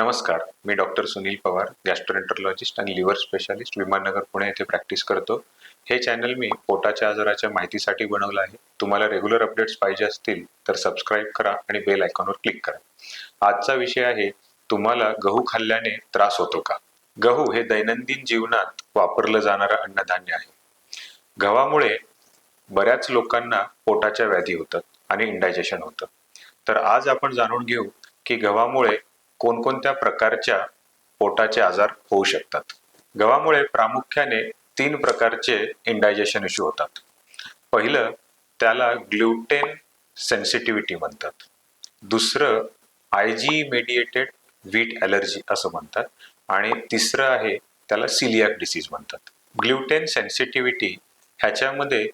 नमस्कार मी doctor Sunil Pawar gastroenterologist आणि लिव्हर स्पेशालिस्ट विमाननगर पुणे येथे प्रॅक्टिस करतो. हे चॅनल मी पोटाच्या आजाराच्या माहितीसाठी बनवलं आहे. तुम्हाला रेग्युलर अपडेट्स पाहिजे असतील तर सबस्क्राईब करा आणि बेल आयकॉनवर क्लिक करा. आजचा विषय आहे तुम्हाला गहू खाल्ल्याने त्रास होतो का? गहू हे दैनंदिन जीवनात वापरलं जाणारं अन्नधान्य आहे. गव्हामुळे बऱ्याच लोकांना पोटाच्या व्याधी होतात आणि इंडायजेशन होतं. तर आज आपण जाणून घेऊ की गव्हामुळे कोणकोणत्या प्रकारच्या पोटाचे आजार होऊ शकतात? गव्हामुळे प्रामुख्याने तीन प्रकारचे इंडायजेशन इश्यू होतात. पहिलं त्याला ग्लुटेन सेन्सिटिव्हिटी म्हणतात. दुसरं I G mediated wheat allergy असं म्हणतात. आणि तिसरं आहे त्याला सिलियाक डिसीज म्हणतात. ग्लुटेन सेन्सिटिव्हिटी ह्याच्यामध्ये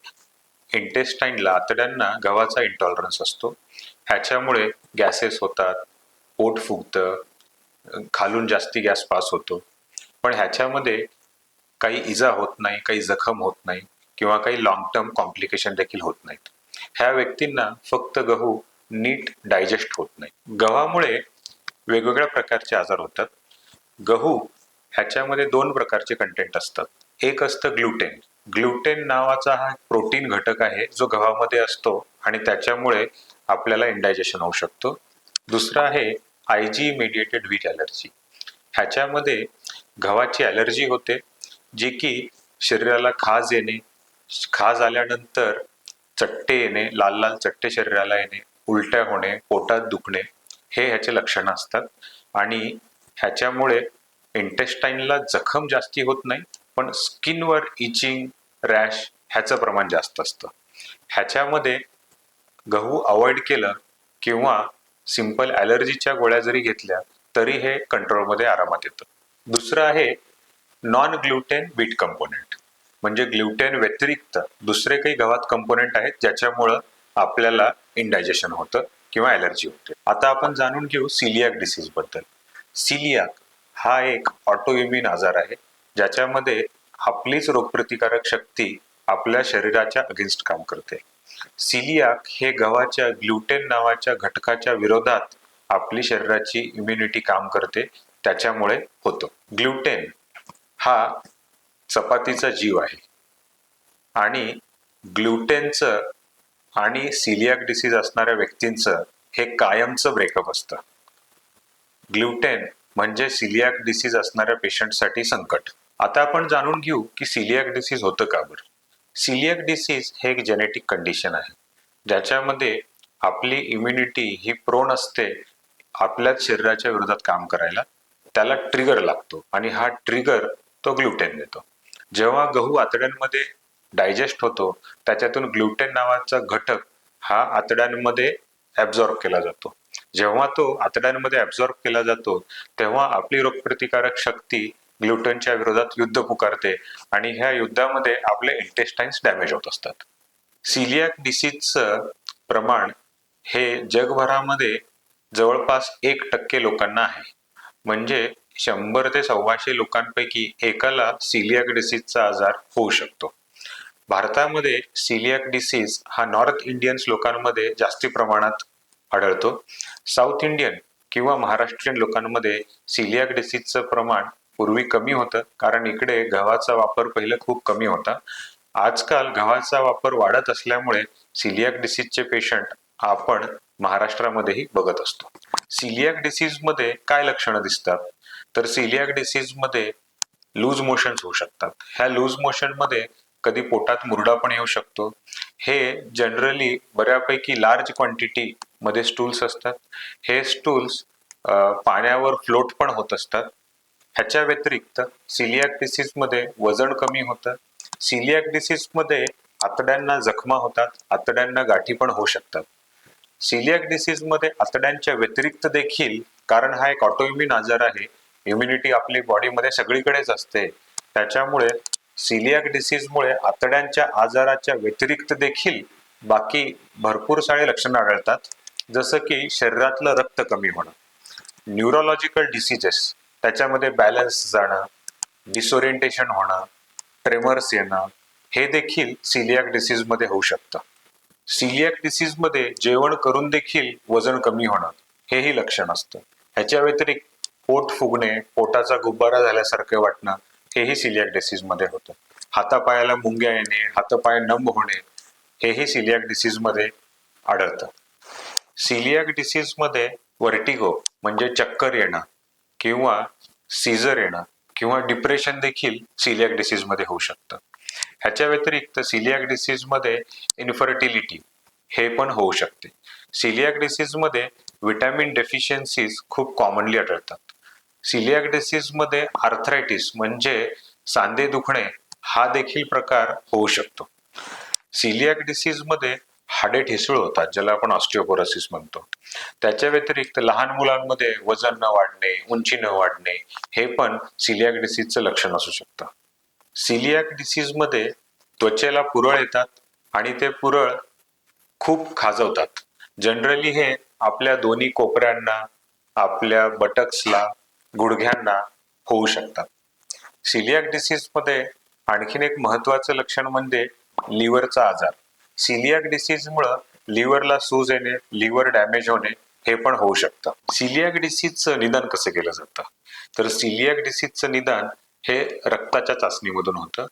इंटेस्टाईनला आतड्यांना गव्हाचा इंटॉलरन्स असतो. ह्याच्यामुळे गॅसेस होतात पोट फुगतं खालून जास्ती गॅस पास होतो. पण ह्याच्यामध्ये काही इजा होत नाही काही जखम होत नाही किंवा काही लॉंग टर्म कॉम्प्लिकेशन देखील होत नाहीत. ह्या व्यक्तींना फक्त गहू नीट डायजेस्ट होत नाही. गव्हामुळे वेगवेगळ्या प्रकारचे आजार होतात. गहू ह्याच्यामध्ये दोन प्रकारचे कंटेंट असतात. एक असतं ग्लुटेन ग्लुटेन नावाचा हा प्रोटीन घटक आहे जो गव्हामध्ये असतो आणि त्याच्यामुळे आपल्याला इंडायजेशन होऊ शकतो. दुसरं आहे I G mediated wheat allergy ह्याच्यामध्ये गव्हाची ॲलर्जी होते जी की शरीराला खाज येणे खाज आल्यानंतर चट्टे येणे लाल लाल चट्टे शरीराला येणे उलट्या होणे पोटात दुखणे हे ह्याचे लक्षणं असतात. आणि ह्याच्यामुळे इंटेस्टाईनला जखम जास्ती होत नाही पण स्किनवर इचिंग रॅश ह्याचं प्रमाण जास्त असतं. ह्याच्यामध्ये गहू अवॉइड केलं किंवा सिंपल ॲलर्जीच्या गोळ्या जरी घेतल्या तरी हे कंट्रोलमध्ये आरामात येतं. दुसरं आहे नॉन ग्लुटेन बीट कंपोनेंट म्हणजे ग्लुटेन व्यतिरिक्त दुसरे काही गव्हात कंपोनेंट आहेत ज्याच्यामुळं आपल्याला इनडायजेशन होतं किंवा ॲलर्जी होते. आता आपण जाणून घेऊ सिलियाक डिसीजबद्दल. सिलियाक हा एक ऑटोइम्युन आजार आहे ज्याच्यामध्ये आपलीच रोगप्रतिकारक शक्ती आपल्या शरीराच्या अगेन्स्ट काम करते. सिलियाक हे गव्हाच्या ग्लुटेन नावाच्या घटकाच्या विरोधात आपली शरीराची इम्युनिटी काम करते त्याच्यामुळे होतो. ग्लुटेन हा चपातीचा जीव आहे. आणि ग्लुटेनचं आणि सिलियाक डिसीज असणाऱ्या व्यक्तींचं हे कायमचं ब्रेकअप असतं. ग्लुटेन म्हणजे सिलियाक डिसीज असणाऱ्या पेशंटसाठी संकट. आता आपण जाणून घेऊ की सिलियाक डिसीज होतं का बरं? सिलियक डिसीज हे एक जेनेटिक कंडिशन आहे. ज्याच्यामध्ये आपली इम्युनिटी ही प्रोन असते आपल्याच शरीराच्या विरोधात काम करायला. त्याला ट्रिगर लागतो आणि हा ट्रिगर तो ग्लुटेन देतो. जेव्हा गहू आतड्यांमध्ये डायजेस्ट होतो त्याच्यातून ग्लुटेन नावाचा घटक हा आतड्यांमध्ये ॲब्झॉर्ब केला जातो. जेव्हा तो आतड्यांमध्ये ॲब्झॉर्ब केला जातो तेव्हा आपली रोगप्रतिकारक शक्ती ग्लुटनच्या विरोधात युद्ध पुकारते आणि ह्या युद्धामध्ये आपले इंटेस्टाईन्स डॅमेज होत असतात. सिलियाक डिसीजचं प्रमाण हे जगभरामध्ये जवळपास एक टक्के लोकांना आहे. म्हणजे शंभर ते सव्वाशे लोकांपैकी एकाला सिलियाक डिसीजचा आजार होऊ शकतो. भारतामध्ये सिलियाक डिसीज हा नॉर्थ इंडियन्स लोकांमध्ये जास्ती प्रमाणात आढळतो. साऊथ इंडियन किंवा महाराष्ट्रीयन लोकांमध्ये सिलियाक डिसीजचं प्रमाण पूर्वी कमी होतं. कारण इकडे गव्हाचा वापर पहिलं खूप कमी होता. आजकाल गव्हाचा वापर वाढत असल्यामुळे सिलियाक डिसीजचे पेशंट आपण महाराष्ट्रामध्येही बघत असतो. सिलियाक डिसीजमध्ये काय लक्षणं दिसतात? तर सिलियाक डिसीजमध्ये लूज मोशन्स होऊ शकतात. ह्या लूज मोशनमध्ये कधी पोटात मुरडा पण येऊ शकतो. हे जनरली बऱ्यापैकी लार्ज क्वांटिटी मध्ये स्टूल्स असतात. हे स्टूल्स पाण्यावर फ्लोट पण होत असतात. ह्याच्या व्यतिरिक्त सिलियाक डिसीजमध्ये वजन कमी होतं. सिलियाक डिसीजमध्ये आतड्यांना जखमा होतात आतड्यांना गाठी पण होऊ शकतात. सिलियाक डिसीजमध्ये आतड्यांच्या व्यतिरिक्त देखील कारण हा एक ऑटोइम्युन आजार आहे. इम्युनिटी आपली बॉडीमध्ये सगळीकडेच असते. त्याच्यामुळे सिलियाक डिसीजमुळे आतड्यांच्या आजाराच्या व्यतिरिक्त देखील बाकी भरपूर सारे लक्षणं आढळतात. जसं की शरीरातलं रक्त कमी होणं. न्यूरोलॉजिकल डिसीजेस त्याच्यामध्ये बॅलन्स जाणं डिसओरिएंटेशन होणं ट्रेमर्स येणं हे देखील सिलियाक डिसीजमध्ये होऊ शकतं. सिलियाक डिसीजमध्ये जेवण करून देखील वजन कमी होणं हेही लक्षण असतं. ह्याच्या व्यतिरिक्त पोट फुगणे पोटाचा गुब्बारा झाल्यासारखं वाटणं हेही सिलियाक डिसीजमध्ये होतं. हातापायाला मुंग्या येणे हातापाय नंब होणे हेही सिलियाक डिसीजमध्ये आढळतं. सिलियाक डिसीजमध्ये वर्टिगो म्हणजे चक्कर येणं किंवा सीझर येणं किंवा डिप्रेशन देखील सिलियाक डिसीजमध्ये होऊ शकतं. ह्याच्या व्यतिरिक्त सिलियाक डिसीजमध्ये इन्फर्टिलिटी हे पण होऊ शकते. सिलियाक डिसीजमध्ये विटॅमिन डेफिशियन्सीज खूप कॉमनली आढळतात. सिलियाक डिसीजमध्ये आर्थरायटिस म्हणजे सांधे दुखणे हा देखील प्रकार होऊ शकतो. सिलियाक डिसीजमध्ये हाडे ठिसूळ होतात ज्याला आपण ऑस्टिओपोरोसिस म्हणतो. त्याच्या व्यतिरिक्त लहान मुलांमध्ये वजन न वाढणे उंची न वाढणे हे पण सिलियाक डिसीजचं लक्षण असू शकतं. सिलियाक डिसीजमध्ये त्वचेला पुरळ येतात आणि ते पुरळ खूप खाजवतात. जनरली हे आपल्या दोन्ही कोपऱ्यांना आपल्या बटक्सला गुडघ्यांना होऊ शकतात. सिलियाक डिसीजमध्ये आणखीन एक महत्वाचं लक्षण म्हणजे लिव्हरचा आजार. सिलियाक डिसीजमुळं लिव्हरला सूज येणे लिव्हर डॅमेज होणे हे पण होऊ शकतं. सिलियाक डिसीजचं निदान कसं केलं जातं? तर सिलियाक डिसीजचं निदान हे रक्ताच्या चाचणीमधून होतं.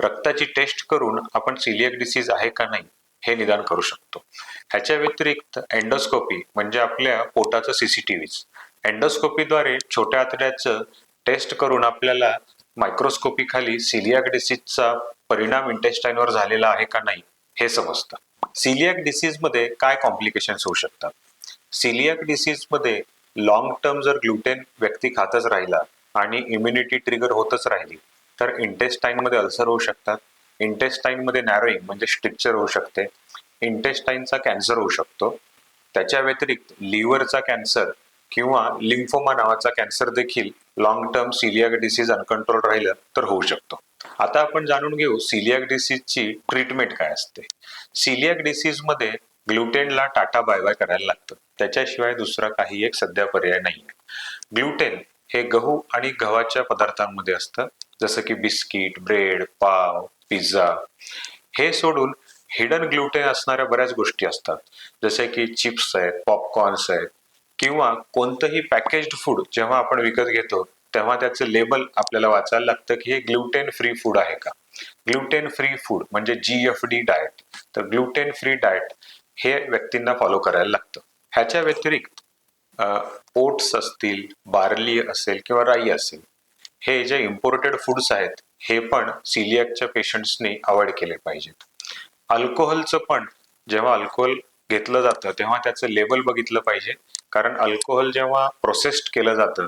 रक्ताची टेस्ट करून आपण सिलियाक डिसीज आहे का नाही हे निदान करू शकतो. ह्याच्या व्यतिरिक्त एंडोस्कोपी म्हणजे आपल्या पोटाचं सीसीटीव्ही एंडोस्कोपीद्वारे छोट्या आतड्याचं टेस्ट करून आपल्याला मायक्रोस्कोपी खाली सिलियाक डिसीजचा परिणाम इंटेस्टाईनवर झालेला आहे का नाही हे समजतं. सिलियक डिसीजमध्ये काय कॉम्प्लिकेशन्स होऊ शकतात? सिलियक डिसीजमध्ये लॉंग टर्म जर ग्लुटेन व्यक्ती खातच राहिला आणि इम्युनिटी ट्रिगर होतच राहिली तर इंटेस्टाईन मध्ये अल्सर होऊ शकतात. इंटेस्टाईनमध्ये नॅरोईंग म्हणजे स्ट्रिक्चर होऊ शकते. इंटेस्टाईनचा कॅन्सर होऊ शकतो. त्याच्या व्यतिरिक्त लिव्हरचा कॅन्सर किंवा लिम्फोमा नावाचा कॅन्सर देखील long term celiac disease uncontrol राहिलं तर होऊ शकतो. आता आपण जाणून घेऊ सिलियाक डिसीजची ट्रीटमेंट काय असते. सिलियाक डिसीजमध्ये ग्लुटेनला टाटा बाय बाय करायला लागतं. त्याच्याशिवाय दुसरा काही एक सध्या पर्याय नाही ग्लुटेन हे गहू आणि गव्हाच्या पदार्थांमध्ये असतं. जसं की बिस्किट ब्रेड पाव पिझ्झा. हे सोडून हिडन ग्लुटेन असणाऱ्या बऱ्याच गोष्टी असतात. जसे की चिप्स आहेत पॉपकॉर्न्स आहेत किंवा कोणतंही पॅकेज्ड फूड जेव्हा आपण विकत घेतो तेव्हा त्याचं लेबल आपल्याला वाचायला लागतं की हे ग्लुटेन फ्री फूड आहे का? ग्लुटेन फ्री फूड म्हणजे जी एफ डी डाएट तर ग्लुटेन फ्री डाएट हे व्यक्तींना फॉलो करायला लागतं. ह्याच्या व्यतिरिक्त ओट्स असतील बार्ली असेल किंवा राई असेल हे जे इम्पोर्टेड फूड्स आहेत हे पण सिलियाकच्या पेशंट्सनी अवॉइड केले पाहिजेत. अल्कोहोलचं पण जेव्हा अल्कोहोल घेतलं जातं तेव्हा त्याचं लेबल बघितलं पाहिजे. कारण अल्कोहोल जेव्हा प्रोसेस्ड केलं जातं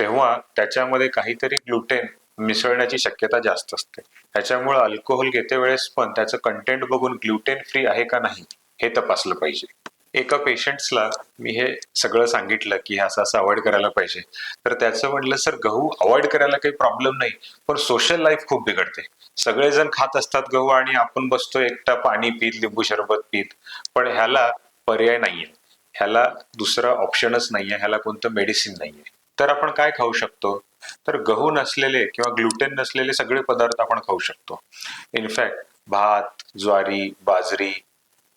तेव्हा त्याच्यामध्ये काहीतरी ग्लुटेन मिसळण्याची शक्यता जास्त असते. त्याच्यामुळे अल्कोहोल घेते वेळेस पण त्याचं कंटेंट बघून ग्लुटेन फ्री आहे का नाही हे तपासलं पाहिजे. एका पेशंट्सला मी हे सगळं सांगितलं की हे असं असं अवॉइड करायला पाहिजे. तर त्याचं म्हटलं सर गहू अवॉइड करायला काही प्रॉब्लेम नाही पण सोशल लाईफ खूप बिघडते. सगळेजण खात असतात गहू आणि आपण बसतो एकटा पाणी पीत लिंबू सरबत पीत पण ह्याला पर्याय नाहीये. ह्याला दुसरा ऑप्शनच नाहीये ह्याला कोणतं मेडिसिन नाहीये. तर आपण काय खाऊ शकतो? तर गहू नसलेले किंवा ग्लुटेन नसलेले सगळे पदार्थ आपण खाऊ शकतो. इनफॅक्ट भात ज्वारी बाजरी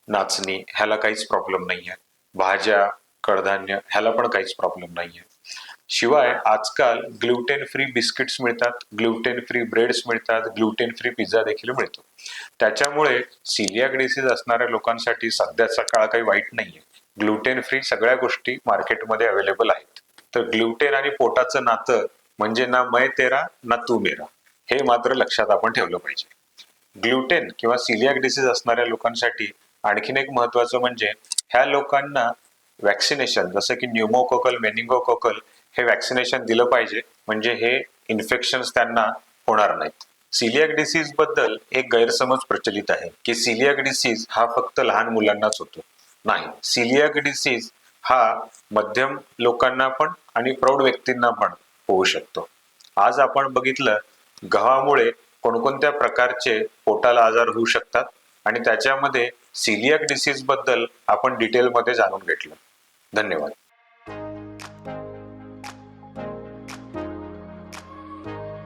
नाचणी ह्याला काहीच प्रॉब्लेम नाहीये. भाज्या कडधान्य ह्याला पण काहीच प्रॉब्लेम नाहीये. शिवाय आजकाल ग्लुटेन फ्री बिस्किट्स मिळतात ग्लुटेन फ्री ब्रेड्स मिळतात ग्लुटेन फ्री पिझ्झा देखील मिळतो. त्याच्यामुळे सिलियाक डिसीज असणाऱ्या लोकांसाठी सध्याचा काळ काही वाईट नाहीये. ग्लुटेन फ्री सगळ्या गोष्टी मार्केटमध्ये अवेलेबल आहेत. तर ग्लुटेन आणि पोटाचं नातं म्हणजे ना मै तेरा ना तू मेरा. हे मात्र लक्षात आपण ठेवलं पाहिजे. ग्लुटेन किंवा सिलियाक डिसीज असणाऱ्या लोकांसाठी आणखीन एक महत्वाचं म्हणजे ह्या लोकांना वॅक्सिनेशन जसं की न्यूमोकोकल मेनिंगोकोकल हे वॅक्सिनेशन दिलं पाहिजे म्हणजे हे इन्फेक्शन्स त्यांना होणार नाहीत. सिलियाक डिसीजबद्दल एक गैरसमज प्रचलित आहे की सिलियाक डिसीज हा फक्त लहान मुलांनाच होतो. नाही सिलियाक डिसीज हा मध्यम लोकांना पण आणि प्रौढ व्यक्तींना पण होऊ शकतो. आज आपण बघितलं गव्हामुळे कोणकोणत्या प्रकारचे पोटाला आजार होऊ शकतात आणि त्याच्यामध्ये सिलियक डिसीजबद्दल आपण डिटेलमध्ये जाणून घेतलं. धन्यवाद.